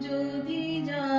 যদি যা